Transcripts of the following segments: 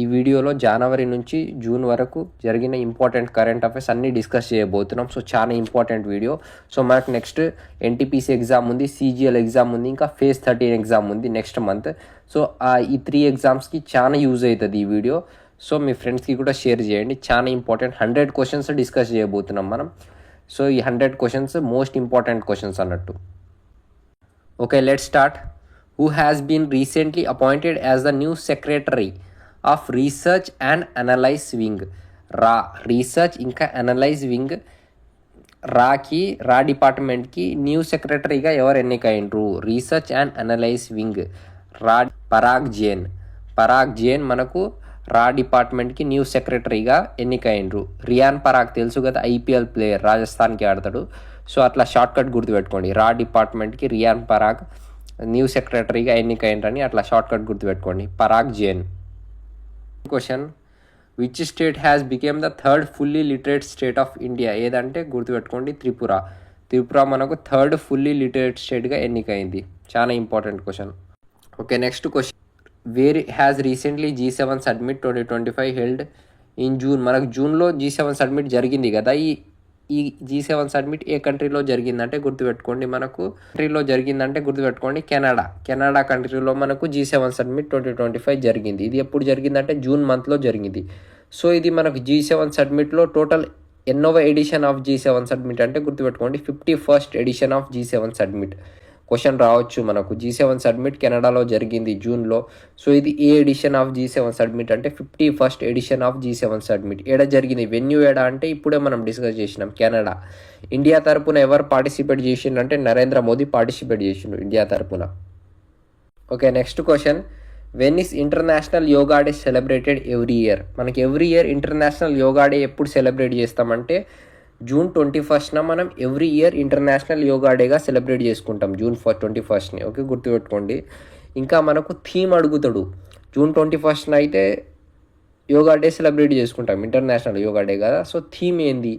ఈ వీడియోలో జనవరి నుంచి జూన్ వరకు జరిగిన ఇంపార్టెంట్ కరెంట్ అఫైర్స్ అన్నీ డిస్కస్ చేయబోతున్నాం. సో చాలా ఇంపార్టెంట్ వీడియో. సో మనకు next N T P C exam ఉంది సీజీఎల్ ఎగ్జామ్ ఉంది ఇంకా ఫేజ్ థర్టీన్ ఎగ్జామ్ ఉంది నెక్స్ట్ మంత్. సో ఈ త్రీ ఎగ్జామ్స్కి చాలా యూజ్ అవుతుంది ఈ వీడియో. సో మీ ఫ్రెండ్స్కి కూడా షేర్ చేయండి. చాలా ఇంపార్టెంట్. హండ్రెడ్ క్వశ్చన్స్ డిస్కస్ చేయబోతున్నాం మనం. సో ఈ hundred questions most important questions అన్నట్టు. Okay let start. Who has been recently appointed as the new secretary? Of research and analyze wing. రా రీసెర్చ్ ఇంకా అనలైజ్ వింగ్. రాకి రా డిపార్ట్మెంట్కి న్యూ సెక్రటరీగా ఎవరు ఎన్నికైనరు రీసెర్చ్ అండ్ అనలైజ్ వింగ్. రా పరాగ్ జైన్. పరాగ్ జైన్ మనకు రా డిపార్ట్మెంట్కి న్యూ సెక్రటరీగా ఎన్నికైనరు రియాన్ పరాగ్ తెలుసు కదా ఐపీఎల్ ప్లేయర్ రాజస్థాన్కి ఆడతాడు. సో అట్లా షార్ట్ కట్ గుర్తుపెట్టుకోండి. రా డిపార్ట్మెంట్కి రియాన్ పరాగ్ న్యూ సెక్రటరీగా ఎన్నికైనరని అట్లా షార్ట్ కట్ గుర్తుపెట్టుకోండి. Parag Jain. Question which state has became the third fully literate state of India ఏదంటే గుర్తుపెట్టుకోండి త్రిపుర. త్రిపుర మనకు థర్డ్ ఫుల్లీ లిటరేట్ స్టేట్గా ఎన్నికైంది. చాలా important question okay next question where has recently G seven summit twenty twenty five held in June మనకు జూన్లో G seven summit జరిగింది కదా ఈ ఈ జీ సెవెన్ సబ్మిట్ ఏ కంట్రీలో జరిగిందంటే గుర్తుపెట్టుకోండి మనకు కంట్రీలో జరిగిందంటే గుర్తుపెట్టుకోండి కెనడా. కెనడా కంట్రీలో మనకు G seven summit twenty twenty five జరిగింది. ఇది ఎప్పుడు జరిగిందంటే జూన్ మంత్లో జరిగింది. సో ఇది మనకు జీ సెవెన్ సబ్మిట్లో total ఎన్నోవ edition of G seven summit అంటే గుర్తుపెట్టుకోండి. Fifty first edition of G seven summit. Question రావచ్చు. మనకు జీ సెవెన్ సబ్మిట్ కెనడాలో జరిగింది జూన్లో. సో ఇది ఏ edition of G seven summit అంటే fifty first edition of G seven summit. ఏడ జరిగింది? వెన్యూ ఏడ అంటే ఇప్పుడే మనం డిస్కస్ చేసినాం. కెనడా. ఇండియా తరపున ఎవరు పార్టిసిపేట్ చేసిండు అంటే నరేంద్ర మోదీ పార్టిసిపేట్ చేసిండు ఇండియా తరపున. Okay next question. When is international yoga day celebrated every year మనకి every year international yoga day ఎప్పుడు సెలబ్రేట్ చేస్తామంటే జూన్ ట్వంటీ ఫస్ట్న మనం ఎవ్రీ ఇయర్ ఇంటర్నేషనల్ యోగా డేగా సెలబ్రేట్ చేసుకుంటాం. జూన్ ఫస్ట్ ట్వంటీ ఫస్ట్ని. ఓకే గుర్తుపెట్టుకోండి. ఇంకా మనకు థీమ్ అడుగుతాడు. జూన్ ట్వంటీ ఫస్ట్న అయితే యోగా డే సెలబ్రేట్ చేసుకుంటాం. ఇంటర్నేషనల్ యోగా డే కదా. సో థీమ్ ఏంది?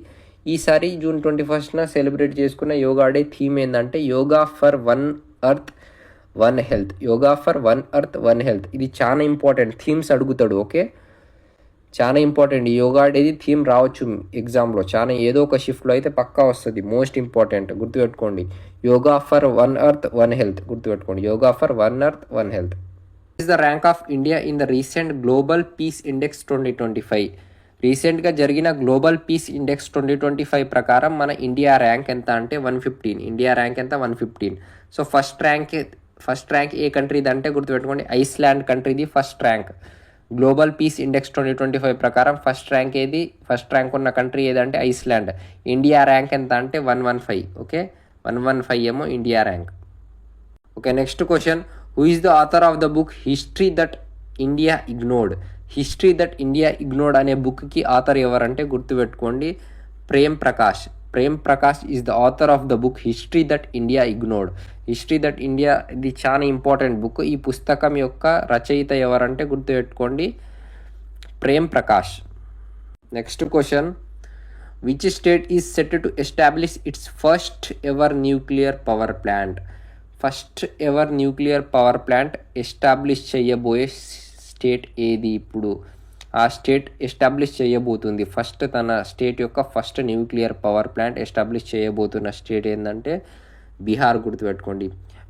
ఈసారి జూన్ ట్వంటీ ఫస్ట్న సెలబ్రేట్ చేసుకున్న యోగా డే థీమ్ ఏంటంటే yoga for one earth one health. Yoga for one earth one health. ఇది చాలా ఇంపార్టెంట్. థీమ్స్ అడుగుతాడు. ఓకే? చాలా ఇంపార్టెంట్ యోగా అనేది థీమ్ రావచ్చు ఎగ్జామ్లో చాలా ఏదో ఒక షిఫ్ట్లో అయితే పక్కా వస్తుంది. మోస్ట్ ఇంపార్టెంట్ గుర్తుపెట్టుకోండి. Yoga for one earth one health గుర్తుపెట్టుకోండి. Yoga for one earth one health is the rank of India in the recent global peace index twenty twenty five రీసెంట్గా జరిగిన global peace index twenty twenty five ప్రకారం మన India rank ఎంత అంటే one fifteen India rank ఎంత? One fifteen so first rank first rank ఏ కంట్రీది అంటే గుర్తుపెట్టుకోండి. Iceland కంట్రీది first rank global peace index twenty twenty five ప్రకారం ఫస్ట్ ర్యాంక్ ఏది? ఫస్ట్ ర్యాంక్ ఉన్న కంట్రీ ఏదంటే ఐస్లాండ్ ఇండియా ర్యాంక్ ఎంత అంటే one one five okay one one five ఏమో India rank okay next question who is the author of the book history that India ignored history that India ignored అనే బుక్కి author ఎవరంటే గుర్తుపెట్టుకోండి. Prem Prakash. Prem Prakash is the author of the book history that India ignored history that India ఇది చాలా important book ఈ పుస్తకం యొక్క రచయిత ఎవరంటే గుర్తుపెట్టుకోండి. Prem Prakash next question which state is set to establish its first ever nuclear power plant first ever nuclear power plant establish చేయబోయే state ఏది ఇప్పుడు? ఆ స్టేట్ ఎస్టాబ్లిష్ చేయబోతుంది. ఫస్ట్ తన స్టేట్ యొక్క first nuclear power plant establish చేయబోతున్న state ఏంటంటే బీహార్ గుర్తుపెట్టుకోండి.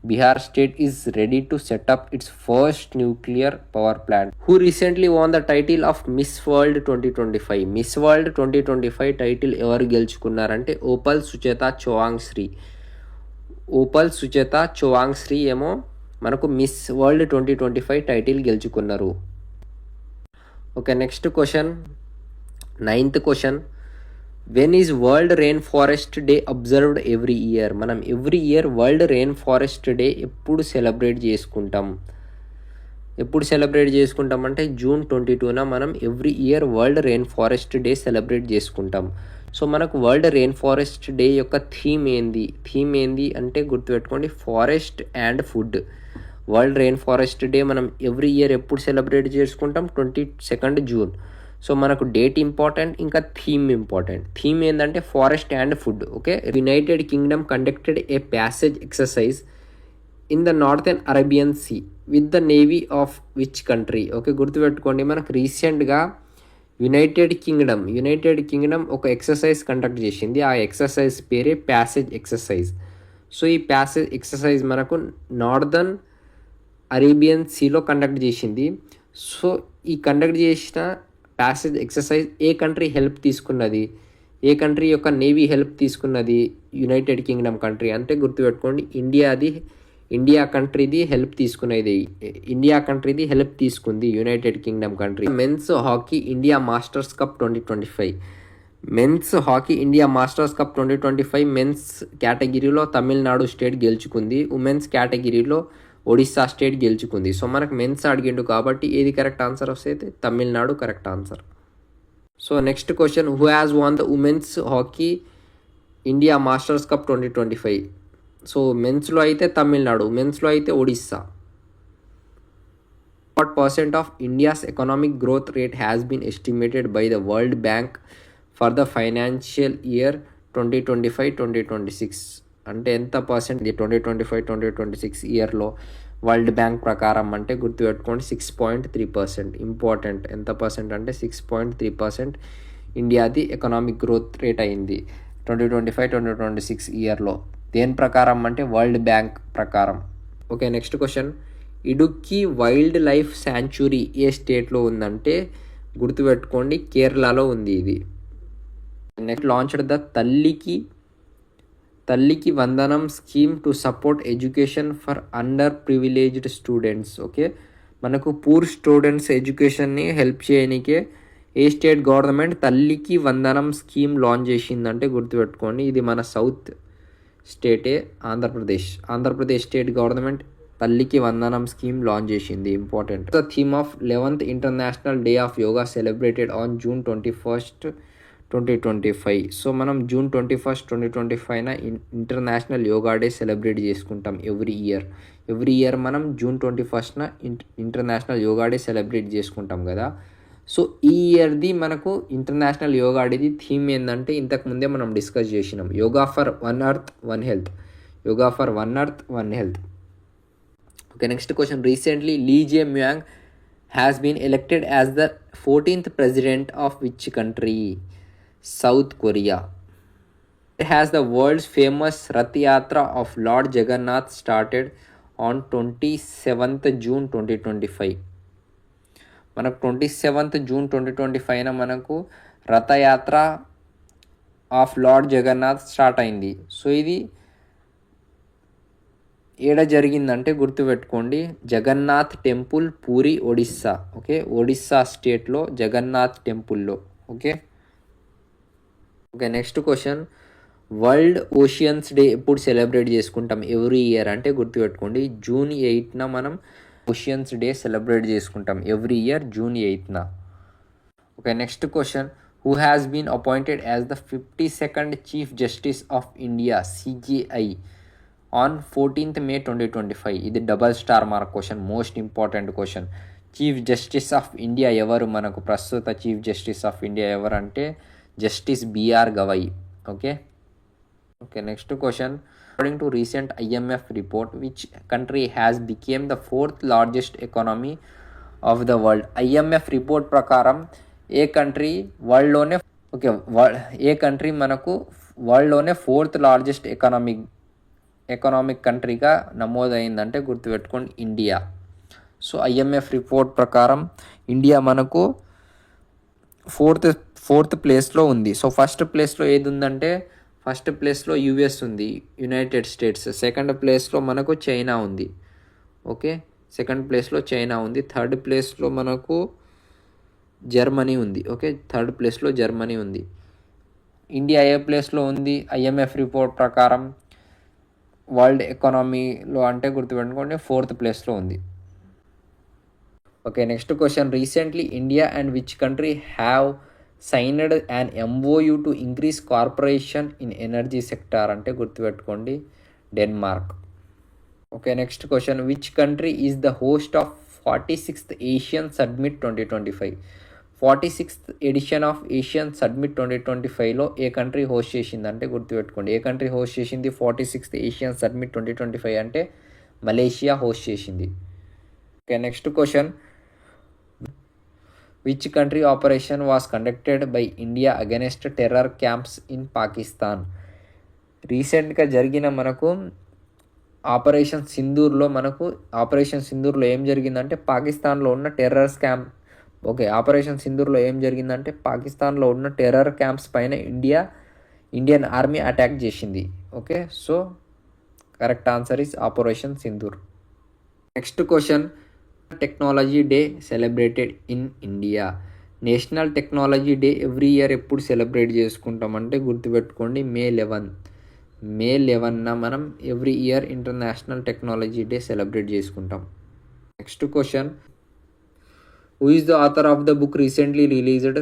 Bihar state is ready to set up its first nuclear power plant who recently won the title of Miss World twenty twenty five Miss World twenty twenty five title ఎవరు గెలుచుకున్నారంటే Opal Suchata Chuangsri Opal Suchata Chuangsri ఏమో మనకు Miss World twenty twenty five title గెలుచుకున్నారు. Okay next question ninth question when is World Rain Forest Day observed every year మనం every year World Rain Forest Day ఎప్పుడు celebrate చేసుకుంటాం? ఎప్పుడు celebrate చేసుకుంటాం అంటే June twenty టూన మనం every year World Rain Forest Day celebrate చేసుకుంటాం. So మనకు వరల్డ్ రెయిన్ ఫారెస్ట్ డే యొక్క థీమ్ ఏంది? థీమ్ ఏంది అంటే గుర్తుపెట్టుకోండి forest and food world rain forest Day మనం ఎవ్రీ ఇయర్ ఎప్పుడు సెలబ్రేట్ చేసుకుంటాం? Twenty second June. సో మనకు డేట్ ఇంపార్టెంట్ ఇంకా థీమ్ ఇంపార్టెంట్. థీమ్ ఏంటంటే forest and food okay? United Kingdom conducted a passage exercise in the Northern Arabian Sea with the navy of which country okay? గుర్తుపెట్టుకోండి మనకు రీసెంట్గా United Kingdom United Kingdom ఒక exercise conduct చేసింది. ఆ exercise పేరే passage exercise. So ఈ passage exercise మనకు northern Arabian సీలో కండక్ట్ చేసింది. సో ఈ కండక్ట్ చేసిన ప్యాసేజ్ ఎక్సర్సైజ్ ఏ కంట్రీ హెల్ప్ తీసుకున్నది? ఏ కంట్రీ యొక్క నేవీ హెల్ప్ తీసుకున్నది? యునైటెడ్ కింగ్డమ్ కంట్రీ అంటే గుర్తుపెట్టుకోండి ఇండియాది ఇండియా కంట్రీది హెల్ప్ తీసుకునేది ఇండియా కంట్రీది హెల్ప్ తీసుకుంది United Kingdom country. Men's hockey India Masters Cup twenty twenty five. Men's hockey India Masters Cup twenty twenty five men's కేటగిరీలో తమిళనాడు స్టేట్ గెలుచుకుంది. ఉమెన్స్ కేటగిరీలో ఒడిస్సా స్టేట్ గెలుచుకుంది. సో మనకు మెన్స్ అడిగిండు కాబట్టి ఏది కరెక్ట్ ఆన్సర్ వస్తే Tamil Nadu correct answer. So next question who has won the women's hockey India Masters Cup twenty twenty five so మెన్స్లో అయితే తమిళనాడు ఉమెన్స్లో అయితే Odisha. What percent of India's economic growth rate has been estimated by the World Bank for the financial year twenty twenty five twenty twenty six అంటే ఎంత percent twenty twenty five twenty twenty six ఇయర్లో world bank ప్రకారం అంటే గుర్తుపెట్టుకోండి six point three percent important ఎంత percent అంటే six point three percent ఇండియాది economic growth rate అయింది twenty twenty five twenty twenty six ఇయర్లో దేని ప్రకారం అంటే వరల్డ్ బ్యాంక్ ప్రకారం. Okay next question Idukki wildlife sanctuary ఏ స్టేట్లో ఉందంటే గుర్తుపెట్టుకోండి కేరళలో ఉంది ఇది. Next launched the Thalliki Thalliki Vandanam scheme to support education for underprivileged students okay? మనకు పూర్ స్టూడెంట్స్ ఎడ్యుకేషన్ని హెల్ప్ చేయడానికే ఏ స్టేట్ గవర్నమెంట్ తల్లికి వందనం స్కీమ్ లాంచ్ చేసిందంటే గుర్తుపెట్టుకోండి. ఇది మన south స్టేటే Andhra Pradesh. Andhra Pradesh state government Thalliki Vandanam scheme launch చేసింది. Important. The theme of eleventh International Day of Yoga celebrated on June twenty first twenty twenty five. So మనం June twenty first twenty twenty ఫైవ్న international yoga day celebrate చేసుకుంటాం every year. Every year మనం June twenty ఫస్ట్న international yoga day celebrate చేసుకుంటాం కదా so ఈ ఇయర్ది మనకు international yoga డేది theme ఏంటంటే ఇంతకు ముందే మనం డిస్కస్ చేసినాం. Yoga for one earth one health. Yoga for one earth one health. Okay next question. Recently Lee Jae Myung has been elected as the fourteenth president of which country? South Korea. It has the world's famous Rath Yatra of Lord Jagannath started on 27th June 2025. మనకు twenty seventh June twenty twenty ఫైవ్న మనకు Rathyatra of lord Jagannath start అయింది. So ఇది ఏడ జరిగిందంటే గుర్తుపెట్టుకోండి. Jagannath temple Puri Odisha. Okay Odisha స్టేట్లో జగన్నాథ్ టెంపుల్లో. Okay okay next question World Oceans Day ఎప్పుడు సెలబ్రేట్ చేసుకుంటాం ఎవ్రీ ఇయర్ అంటే గుర్తుపెట్టుకోండి జూన్ ఎయిట్న మనం ఓషియన్స్ డే సెలబ్రేట్ చేసుకుంటాం every year June ఎయిత్న okay next question who has been appointed as the fifty second chief justice of India CJI on fourteenth May twenty twenty five ఇది double star mark question most important question chief justice of India ఎవరు? మనకు ప్రస్తుత chief justice of India ఎవరు అంటే justice B R Gavai. Okay? Okay next question. According to recent IMF report which country has become the fourth largest economy of the world IMF report ప్రకారం ఏ country వరల్డ్లోనే okay ఏ country మనకు వరల్డ్లోనే fourth largest economic economic కంట్రీగా నమోదైందంటే గుర్తుపెట్టుకోండి India so IMF report ప్రకారం ఇండియా మనకు ఫోర్త్ ఫోర్త్ ప్లేస్లో ఉంది. సో ఫస్ట్ ప్లేస్లో ఏది ఉందంటే ఫస్ట్ ప్లేస్లో యుఎస్ ఉంది యునైటెడ్ స్టేట్స్. సెకండ్ ప్లేస్లో మనకు చైనా ఉంది. ఓకే? సెకండ్ ప్లేస్లో చైనా ఉంది. థర్డ్ ప్లేస్లో మనకు జర్మనీ ఉంది. ఓకే? థర్డ్ ప్లేస్లో జర్మనీ ఉంది. ఇండియా ఏ ప్లేస్లో ఉంది? ఐఎంఎఫ్ రిపోర్ట్ ప్రకారం వరల్డ్ ఎకానమీలో అంటే గుర్తుపెట్టుకోండి ఫోర్త్ ప్లేస్లో ఉంది. Okay? Next question. Recently India and which country have signed and MoU to increase corporation in energy sector అంటే గుర్తుపెట్టుకోండి Denmark okay next question which country is the host of forty sixth Asian summit twenty twenty five forty sixth edition of Asian summit twenty twenty ఫైవ్లో ఏ country host చేసింది అంటే గుర్తుపెట్టుకోండి. ఏ country host చేసింది forty sixth Asian summit twenty twenty five అంటే Malaysia host చేసింది. Okay next question which country operation was conducted by India against terror camps in Pakistan రీసెంట్గా జరిగిన మనకు ఆపరేషన్ సింధూర్లో మనకు ఆపరేషన్ సింధూర్లో ఏం జరిగిందంటే పాకిస్తాన్లో ఉన్న టెర్రర్ క్యాంప్ ఓకే ఆపరేషన్ సింధూర్లో ఏం జరిగిందంటే పాకిస్తాన్లో ఉన్న టెర్రర్ క్యాంప్స్ పైన ఇండియా ఇండియన్ ఆర్మీ అటాక్ చేసింది. Okay so correct answer is operation Sindoor next question technology day celebrated in India. National technology day every year ఎప్పుడు సెలబ్రేట్ చేసుకుంటామంటే గుర్తుపెట్టుకోండి మే లెవెన్. మే లెవెన్న మనం every year international technology day celebrate చేసుకుంటాం. Next question. Who is the author of the book recently released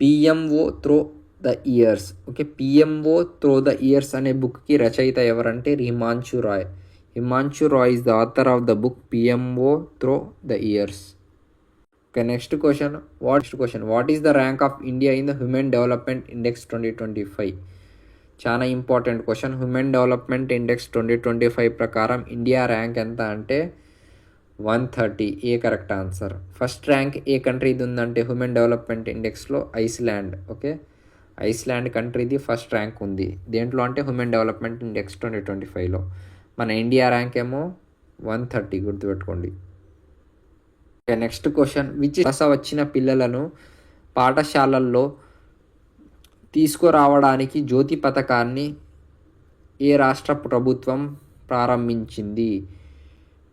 PMO through the years okay PMO through the years అనే బుక్కి రచయిత ఎవరంటే Rimanshu Rai. Himanshu Rai is the author of the book PMO through the years okay next question what question what is the rank of India in the human development index twenty twenty five చాలా important question human development index twenty twenty five ప్రకారం India rank ఎంత అంటే one thirty ఏ correct answer first rank ఏ కంట్రీది ఉందంటే human development ఇండెక్స్లో Iceland okay Iceland కంట్రీది first rank ఉంది. దేంట్లో అంటే human development index twenty twenty ఫైవ్లో మన ఇండియా ర్యాంక్ ఏమో వన్ థర్టీ గుర్తుపెట్టుకోండి. నెక్స్ట్ క్వశ్చన్ విచ్ దశ వచ్చిన పిల్లలను పాఠశాలల్లో తీసుకురావడానికి జ్యోతి పథకాన్ని ఏ రాష్ట్ర ప్రభుత్వం ప్రారంభించింది?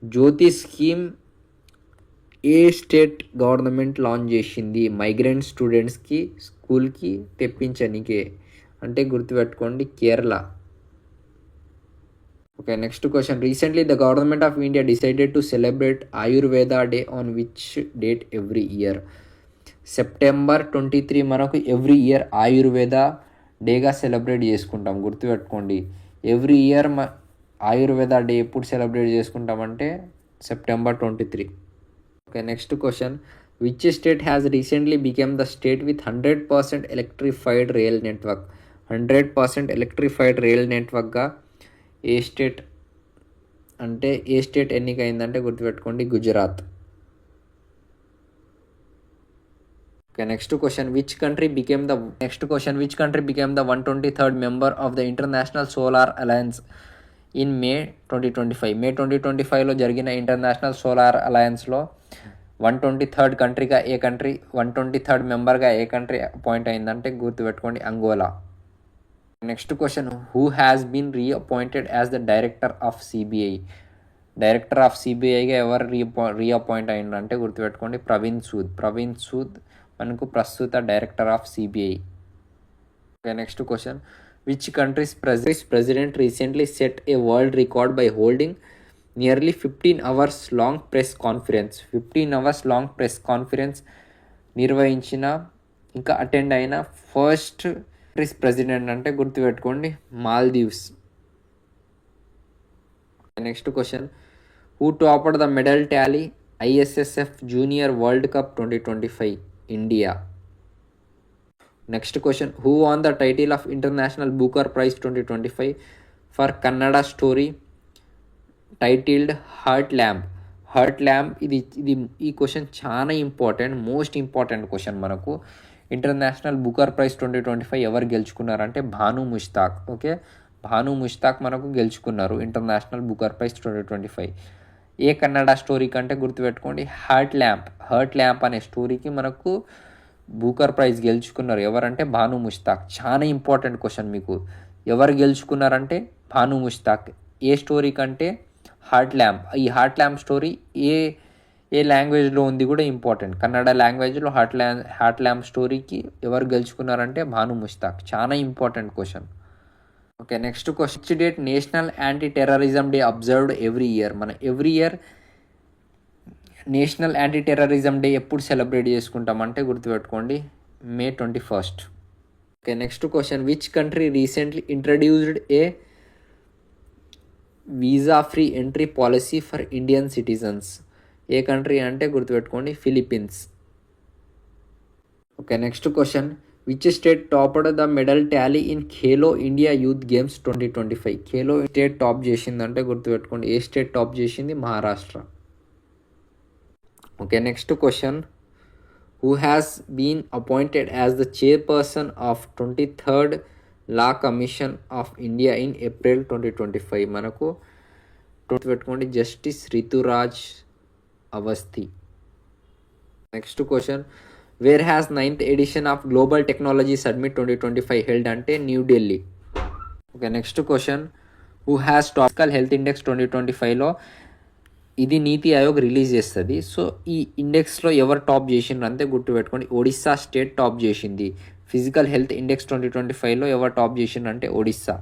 జ్యోతి స్కీమ్ ఏ స్టేట్ గవర్నమెంట్ లాంచ్ చేసింది? మైగ్రెంట్ స్టూడెంట్స్కి స్కూల్కి తెప్పించనికే. అంటే గుర్తుపెట్టుకోండి Kerala. Okay next question recently the government of India decided to celebrate Ayurveda day on which date every year September twenty three మనకు ఎవ్రీ ఇయర్ ఆయుర్వేద డేగా సెలబ్రేట్ చేసుకుంటాం. గుర్తుపెట్టుకోండి. ఎవ్రీ ఇయర్ మ ఆయుర్వేద డే ఎప్పుడు celebrate చేసుకుంటామంటే September twenty three okay next question which state has recently became the state with hundred percent electrified rail network hundred percent electrified rail నెట్వర్క్గా ఏ state అంటే ఏ state ఎన్నికైందంటే గుర్తుపెట్టుకోండి Gujarat. Okay next question which country became the next question which country became the one twenty third member of the international solar alliance in May twenty twenty five May twenty twenty ఫైవ్లో జరిగిన international solar అలయన్స్లో one twenty third కంట్రీగా ఏ country one twenty third మెంబర్గా ఏ country appoint అయిందంటే గుర్తుపెట్టుకోండి Angola. Next question who has been reappointed as the director of CBI director of సిబిఐగా ఎవరు రీఅపా రీఅపాయింట్ అయిందంటే గుర్తుపెట్టుకోండి ప్రవీణ్ సూద్. ప్రవీణ్ సూద్ మనకు ప్రస్తుత director of CBI okay next question which country's president president recently set a world record by holding nearly fifteen hours long press conference fifteen hours long press conference నిర్వహించిన ఇంకా attend అయిన first countries president అంటే గుర్తుపెట్టుకోండి Maldives next question who topper the medal tally ISSF junior world cup twenty twenty five India next question who won the title of international Booker prize twenty twenty five for Kannada story titled heart lamp heart lamp ఇది ఇది ఈ question చాలా important most important question మనకు. International Booker prize twenty twenty five ఎవరు గెలుచుకున్నారంటే Banu Mushtaq okay? Banu Mushtaq మనకు గెలుచుకున్నారు international Booker prize twenty twenty five. ఏ Kannada story కంటే గుర్తుపెట్టుకోండి హర్ట్ ల్యాంప్ హర్ట్ ల్యాంప్ అనే స్టోరీకి మనకు బూకర్ ప్రైజ్ గెలుచుకున్నారు ఎవరంటే భాను ముష్తాక్. చాలా ఇంపార్టెంట్ క్వశ్చన్ మీకు. ఎవరు గెలుచుకున్నారంటే భాను ముష్తాక్. ఏ స్టోరీ కంటే హార్ట్ ల్యాంప్ ఈ హార్ట్ ల్యాంప్ స్టోరీ ఏ ఏ లాంగ్వేజ్లో ఉంది కూడా ఇంపార్టెంట్. కన్నడ లాంగ్వేజ్లో హార్ట్ ల్యాంప్ హార్ట్ ల్యాంప్ స్టోరీకి ఎవరు గెలుచుకున్నారంటే భాను ముష్తాక్ చాలా important question. Okay next question. Date national anti terrorism day observed every year మన every year national anti terrorism day ఎప్పుడు సెలబ్రేట్ చేసుకుంటామంటే గుర్తుపెట్టుకోండి May twenty first okay next question. Which country recently introduced a visa free entry policy for Indian citizens A country అంటే గుర్తుపెట్టుకోండి Philippines. Okay next question. Which state topped the medal tally in Khelo India youth games twenty twenty five Khelo state top చేసిందంటే గుర్తుపెట్టుకోండి ఏ state top చేసింది? Maharashtra. Okay next question. Who has been appointed as the chairperson of twenty third law commission of India in April twenty twenty five మనకు పెట్టుకోండి justice Rituraj Awasthi next question where has ninth edition of global technology summit twenty twenty five held అంటే New Delhi okay next question who has topical health index twenty twenty ఫైవ్లో ఇది నీతి Aayog release చేస్తుంది. So ఈ ఇండెక్స్లో ఎవరు top చేసిండ్రు అంతే గుర్తుపెట్టుకోండి Odisha state top చేసింది. Physical health index twenty twenty ఫైవ్లో ఎవరు టాప్ చేసిండ్రు అంటే Odisha.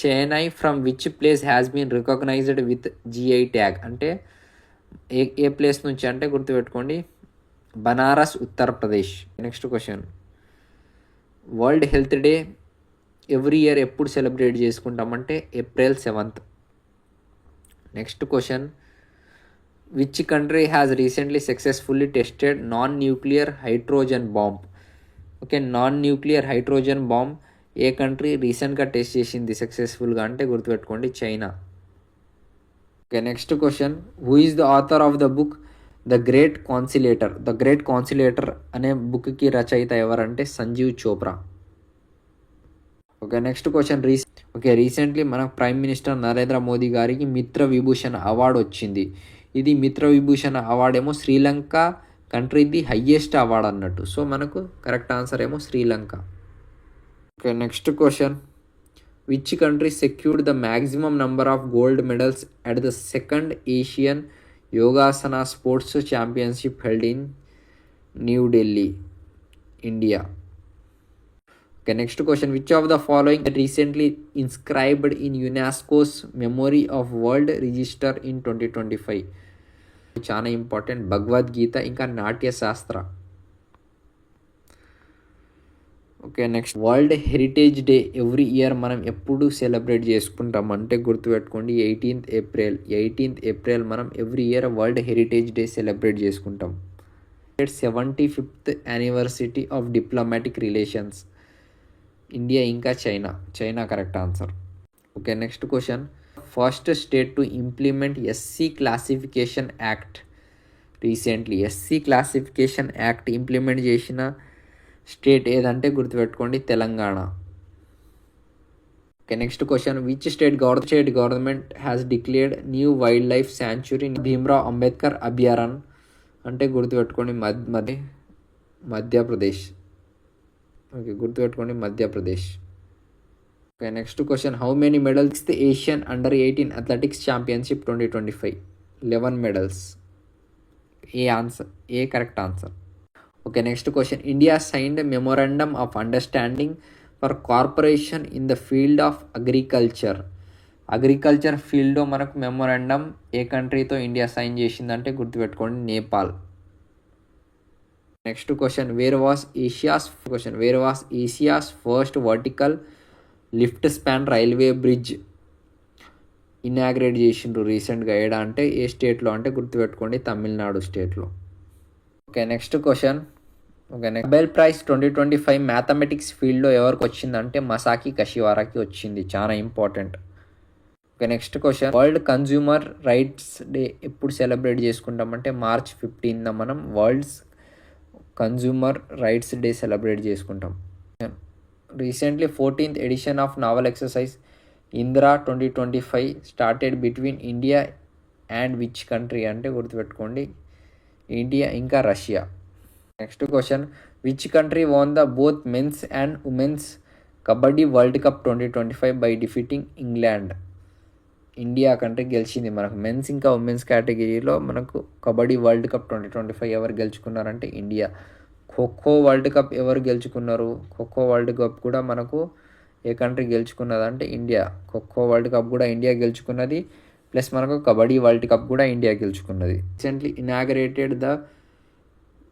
Shehnai from which place has been recognised with GI tag అంటే ఏ ఏ ప్లేస్ నుంచి అంటే గుర్తుపెట్టుకోండి. Banaras Uttar Pradesh next question world health day every year ఎప్పుడు celebrate చేసుకుంటామంటే April seventh next question which country has recently successfully tested non nuclear hydrogen bomb okay non nuclear hydrogen bomb A country రీసెంట్గా test చేసింది సక్సెస్ఫుల్గా అంటే గుర్తుపెట్టుకోండి China okay next question who is the author of the book the great conciliator the great conciliator అనే బుక్కి రచయిత ఎవరంటే Sanjeev Chopra. Okay next question re okay recently మన ప్రైమ్ మినిస్టర్ నరేంద్ర మోదీ గారికి మిత్ర విభూషణ్ అవార్డు వచ్చింది. ఇది మిత్ర విభూషణ అవార్డు ఏమో శ్రీలంక కంట్రీది హయ్యెస్ట్ అవార్డు అన్నట్టు. సో మనకు కరెక్ట్ ఆన్సర్ ఏమో Sri Lanka okay next question which country secured the maximum number of gold medals at the second Asian yogasana sports championship held in New Delhi India okay next question which of the following recently inscribed in UNESCO's memory of world register in twenty twenty five చాలా important Bhagavad Gita ఇంకా నాట్య శాస్త్ర okay next world heritage day every year మనం ఎప్పుడు celebrate చేసుకుంటాం అంటే గుర్తుపెట్టుకోండి eighteenth April eighteenth April మనం every year world heritage day celebrate చేసుకుంటాం. Seventy fifth anniversary of diplomatic relations India ఇంకా China China correct answer okay next question first state to implement SC classification act recently SC classification act implement చేసిన state ఏదంటే గుర్తుపెట్టుకోండి Telangana. Okay next question which state government state government has declared new wildlife sanctuary Bhimrao Ambedkar అభయారణ్ అంటే గుర్తుపెట్టుకోండి Madhya Madhya Madhya Pradesh. Okay గుర్తుపెట్టుకోండి Madhya Pradesh. Okay next question how many medals the Asian under eighteen athletics championship twenty twenty five eleven medals A answer A correct answer okay next question India signed memorandum of understanding for corporation in the field of agriculture agriculture ఫీల్డ్లో మనకు memorandum ఏ కంట్రీతో India sign చేసిందంటే గుర్తుపెట్టుకోండి Nepal next question where was Asia's question where was Asia's first vertical lift span railway bridge inaugurate చేసిండ్రు రీసెంట్గా ఏడా అంటే ఏ స్టేట్లో అంటే గుర్తుపెట్టుకోండి తమిళనాడు స్టేట్లో okay next question okay next Nobel prize twenty twenty five mathematics ఫీల్డ్లో ఎవరికి వచ్చిందంటే మసాకి కషివారాకి వచ్చింది. చాలా important okay next question world consumer rights day ఎప్పుడు సెలబ్రేట్ చేసుకుంటామంటే మార్చ్ ఫిఫ్టీన్ మనం world's consumer rights day celebrate చేసుకుంటాం. Recently fourteenth edition of naval exercise Indira twenty twenty five started between India and which country అంటే గుర్తుపెట్టుకోండి. India ఇంకా Russia. Next question. Which country won the both men's and women's kabaddi world cup twenty twenty five by defeating England India country గెలిచింది మనకు. Men's ఇంకా women's కేటగిరీలో మనకు kabaddi world cup twenty twenty five ఎవరు గెలుచుకున్నారంటే India. Kho kho world cup ఎవరు గెలుచుకున్నారు? Kho kho world cup కూడా మనకు ఏ కంట్రీ గెలుచుకున్నది అంటే ఇండియా. ఖోఖో వరల్డ్ కప్ కూడా ఇండియా గెలుచుకున్నది ప్లస్ మనకు కబడ్డీ వరల్డ్ కప్ కూడా India గెలుచుకున్నది. Recently inaugurated the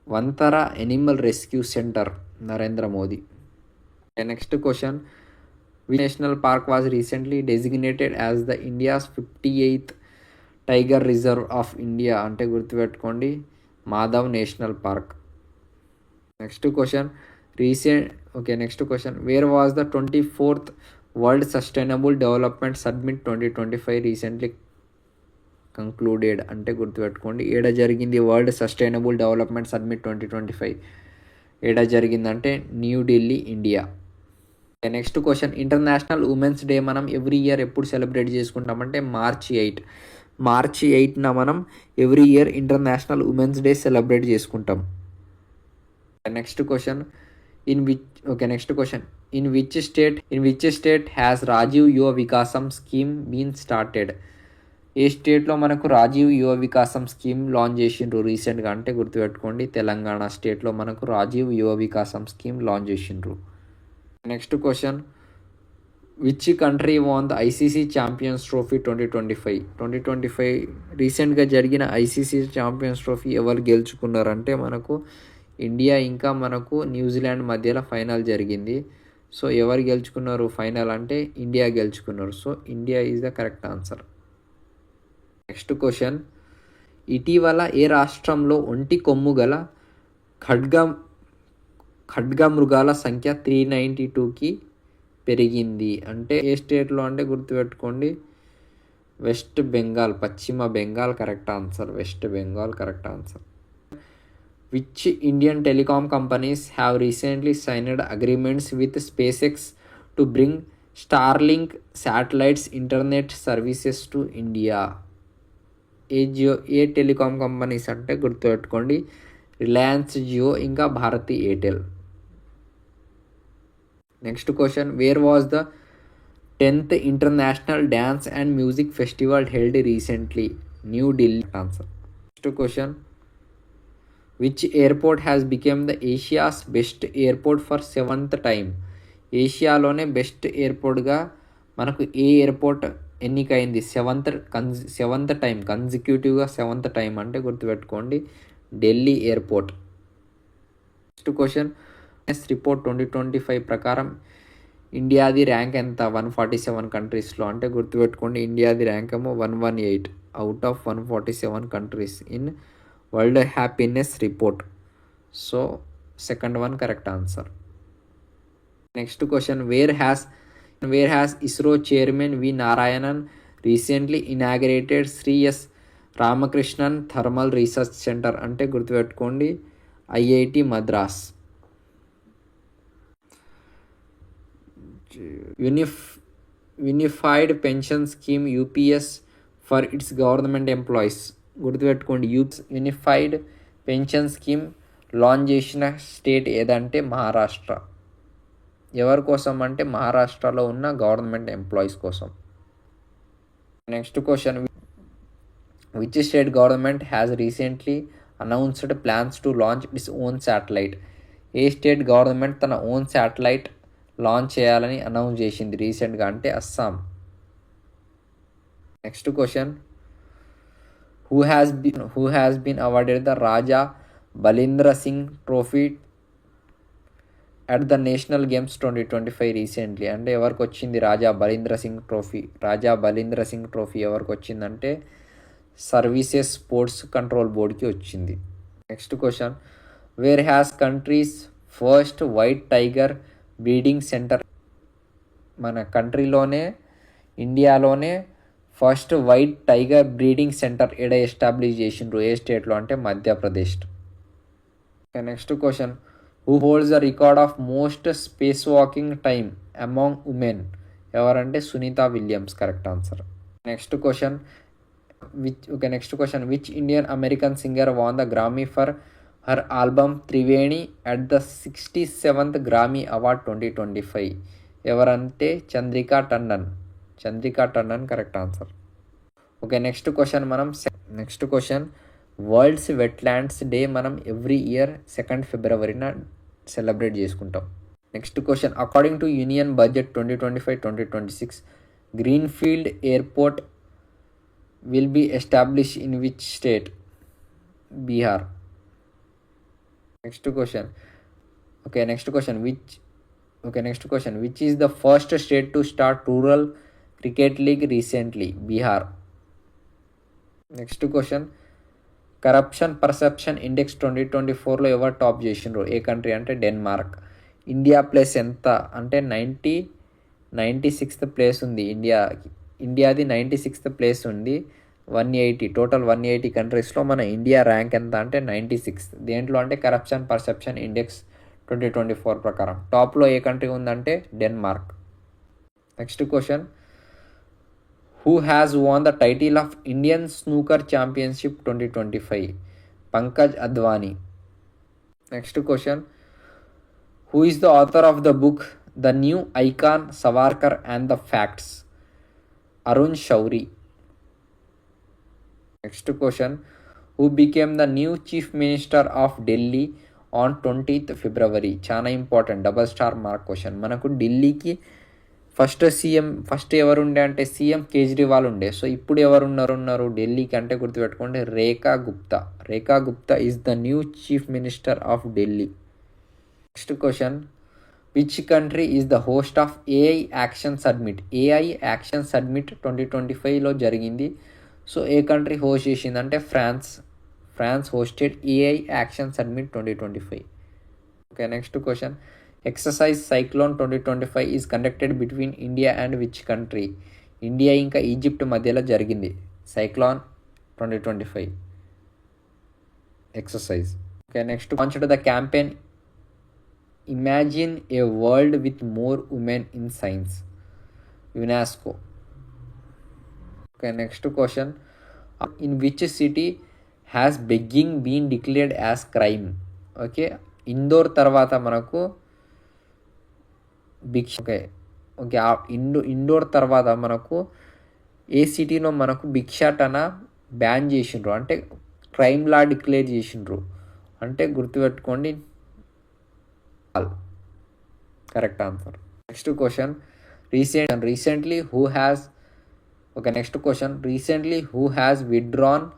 Vantara animal rescue centre Narendra Modi next question national park was recently designated as the India's fifty eighth tiger reserve of India అంటే గుర్తుపెట్టుకోండి Madhav national park next question recent okay next question where was the twenty fourth world sustainable development summit twenty twenty five recently concluded అంటే గుర్తుపెట్టుకోండి. ఏడ జరిగింది world sustainable development summit twenty twenty five ఏడ జరిగిందంటే New Delhi India next question international women's day మనం every year ఎప్పుడు celebrate చేసుకుంటామంటే March eight March ఎయిట్న మనం every year international women's day celebrate చేసుకుంటాం. Next question in which okay next question in which state in which state has Rajiv Yuva Vikasam scheme been started ఏ స్టేట్లో మనకు Rajiv Yuva Vikasam scheme launch చేసిండ్రు రీసెంట్గా. అంటే గుర్తుపెట్టుకోండి తెలంగాణ స్టేట్లో మనకు రాజీవ్ యువ వికాసం స్కీమ్ లాంచ్ చేసిండ్రు. Next question. Which country won the ICC champions trophy twenty twenty five? Twenty twenty five రీసెంట్గా జరిగిన ఐసీసీ ఛాంపియన్స్ ట్రోఫీ ఎవరు గెలుచుకున్నారంటే మనకు ఇండియా ఇంకా మనకు న్యూజిలాండ్ మధ్యలో ఫైనల్ జరిగింది. సో ఎవరు గెలుచుకున్నారు ఫైనల్ అంటే ఇండియా గెలుచుకున్నారు. So India is the correct answer. Next question. ఇటీవల ఏ రాష్ట్రంలో ఒంటి కొమ్ము గల ఖడ్గ ఖడ్గ మృగాల సంఖ్య త్రీ నైంటీ టూకి పెరిగింది? అంటే ఏ స్టేట్లో అంటే గుర్తుపెట్టుకోండి. West Bengal Paschim Bengal correct answer. West Bengal correct answer. Which Indian telecom companies have recently signed agreements with SpaceX to bring Starlink satellites internet services to India? ఏ జియో ఏ టెలికాం కంపెనీస్ అంటే గుర్తుపెట్టుకోండి. Reliance Jio ఇంకా Bharti Airtel. Next question. Where was the tenth international dance and music festival held recently? New Delhi. Answer. Next question. Which airport has became the Asia's best airport for seventh time ఏషియాలోనే best ఎయిర్పోర్ట్గా మనకు ఏ airport ఎన్నికైంది? Seventh cons seventh time కన్జిక్యూటివ్గా seventh time అంటే గుర్తుపెట్టుకోండి. Delhi airport. Next question. Yes report twenty twenty five ప్రకారం ఇండియాది rank ఎంత? వన్ ఫార్టీ సెవెన్ కంట్రీస్లో అంటే గుర్తుపెట్టుకోండి ఇండియాది ర్యాంక్ ఏమో one one eight. Out of one forty seven countries in world happiness report. So second one correct answer. Next question. Where has where has ISRO chairman V Narayanan recently inaugurated Sri S Ramakrishnan thermal research centre అంటే గుర్తుపెట్టుకోండి IIT Madras. Unif unified pension scheme UPS for its government employees గుర్తుపెట్టుకోండి UPS unified pension scheme launch చేసిన state ఏదంటే మహారాష్ట్ర. ఎవరి కోసం అంటే మహారాష్ట్రలో ఉన్న గవర్నమెంట్ ఎంప్లాయీస్ కోసం. Next question. Which state government has recently announced plans to launch its own satellite A state government తన ఓన్ శాటిలైట్ లాంచ్ చేయాలని అనౌన్స్ చేసింది రీసెంట్గా అంటే Assam. Next question. Who has been who has been awarded the Raja Balindra Singh trophy at the national games twenty twenty five recently అంటే ఎవరికి వచ్చింది Raja Balindra Singh trophy? Raja Balindra Singh trophy ఎవరికి వచ్చిందంటే సర్వీసెస్ స్పోర్ట్స్ కంట్రోల్ బోర్డ్కి వచ్చింది. Next question where has country's first white tiger breeding centre మన కంట్రీలోనే ఇండియాలోనే first white tiger breeding centre ఎడ ఎస్టాబ్లిష్ చేసిండ్రు? ఏ స్టేట్లో అంటే Madhya Pradesh. Next question who holds the record of most space walking time among women ఎవరంటే Sunita Williams correct answer next question which okay next question which Indian American singer won the Grammy for her album Triveni at the sixty seventh Grammy award twenty twenty five ఎవరంటే Chandrika Tandon. Chandrika Tandon correct answer okay next question మనం next question world's wetlands day మనం every year second ఫిబ్రవరిన celebrate చేసుకుంటాం. Next question according to union budget twenty twenty five twenty twenty six greenfield airport will be establish in which state Bihar next question okay next question which okay next question which is the first state to start rural cricket league recently Bihar next question corruption perception index twenty twenty ఫోర్లో ఎవరు top చేసిండ్రు? ఏ country అంటే Denmark India place ఎంత? అంటే ninety ninety sixth place ఉంది India ఇండియాది ninety sixth place ఉంది one eighty total one eighty కంట్రీస్లో మన ఇండియా ర్యాంక్ ఎంత అంటే నైంటీ సిక్స్త్ దేంట్లో అంటే corruption perception index twenty twenty four ప్రకారం టాప్లో ఏ కంట్రీ ఉందంటే Denmark next question who has won the title of Indian snooker championship twenty twenty five Pankaj Advani next question who is the author of the book the new icon Savarkar and the facts Arun Shourie next question who became the new chief minister of Delhi on twentieth February చాలా important double star mark question మనకు ఢిల్లీకి first CM first ఎవరు ఉండే అంటే CM Kejriwal ఉండే. So ఇప్పుడు ఎవరున్నారు ఉన్నారు ఢిల్లీకి అంటే గుర్తుపెట్టుకోండి Rekha Gupta. Rekha Gupta is the new chief minister of Delhi next question which country is the host of AI action summit AI action summit twenty twenty ఫైవ్లో జరిగింది. సో ఏ కంట్రీ హోస్ట్ చేసింది అంటే France France hosted AI action summit twenty twenty five okay next question exercise cyclone twenty twenty five is conducted between India and which country India ఇంకా Egypt మధ్యలో జరిగింది. Cyclone twenty twenty five exercise okay next launched the campaign imagine a world with more women in science UNESCO okay next question in which city has begging been declared as crime okay Indore తర్వాత మనకు భిక్ష. Okay. Okay ఇండో ఇండోర్ తర్వాత మనకు ఏ సిటీలో మనకు భిక్షాటన బ్యాన్ చేసిండ్రు. అంటే క్రైమ్ లా డిక్లేర్ చేసిండ్రు. అంటే గుర్తుపెట్టుకోండి. Correct answer. Next question. Recent recently who has okay next question. Recently who has withdrawn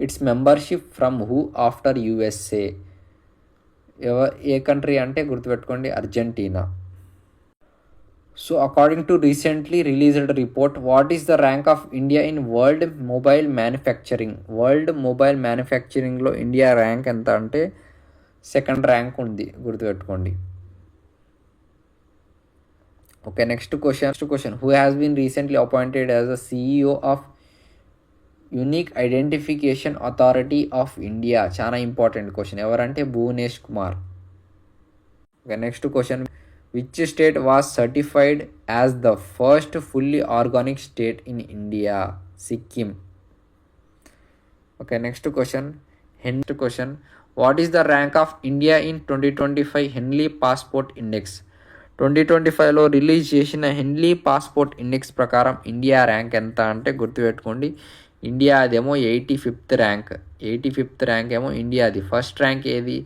its membership from who after USA ఎవ ఏ కంట్రీ అంటే గుర్తుపెట్టుకోండి. Argentina. So according to recently released report what is the rank of India in world mobile manufacturing world mobile మ్యానుఫ్యాక్చరింగ్లో India rank ఎంత అంటే second rank ఉంది గుర్తుపెట్టుకోండి. Okay next question next question who has been recently appointed as a CEO of unique identification authority of India చాలా important question ఎవరంటే Bhuvnesh Kumar. Okay next question which state was certified as the first fully organic state in India Sikkim okay next question next question what is the rank of India in twenty twenty five Henley passport index twenty twenty ఫైవ్లో release చేసిన Henley passport index ప్రకారం India rank ఎంత అంటే గుర్తుపెట్టుకోండి. ఇండియాదేమో eighty fifth rank eighty fifth rank ఏమో ఇండియాది first rank ఏది?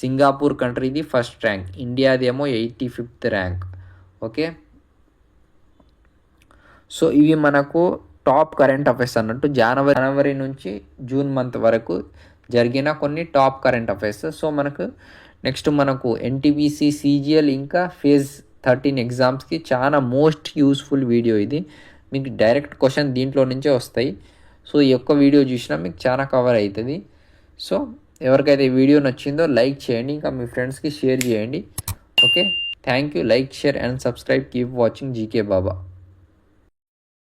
Singapore కంట్రీది first rank ఇండియాదేమో eighty fifth rank okay so ఇవి మనకు టాప్ కరెంట్ అఫైర్స్ అన్నట్టు జనవరి జనవరి నుంచి జూన్ మంత్ వరకు జరిగిన కొన్ని టాప్ కరెంట్ అఫైర్స్ సో మనకు నెక్స్ట్ మనకు ఎన్టీపీసీ సీజీఎల్ ఇంకా ఫేజ్ థర్టీన్ ఎగ్జామ్స్కి చాలా మోస్ట్ యూస్ఫుల్ వీడియో ఇది. మీకు డైరెక్ట్ క్వశ్చన్ దీంట్లో నుంచే వస్తాయి. సో ఈ యొక్క వీడియో చూసినా మీకు చాలా కవర్ అవుతుంది సో ఎవరికైతే ఈ వీడియో నచ్చిందో లైక్ చేయండి ఇంకా మీ ఫ్రెండ్స్కి షేర్ చేయండి. Okay? Thank you like share and subscribe. Keep watching GK Baba.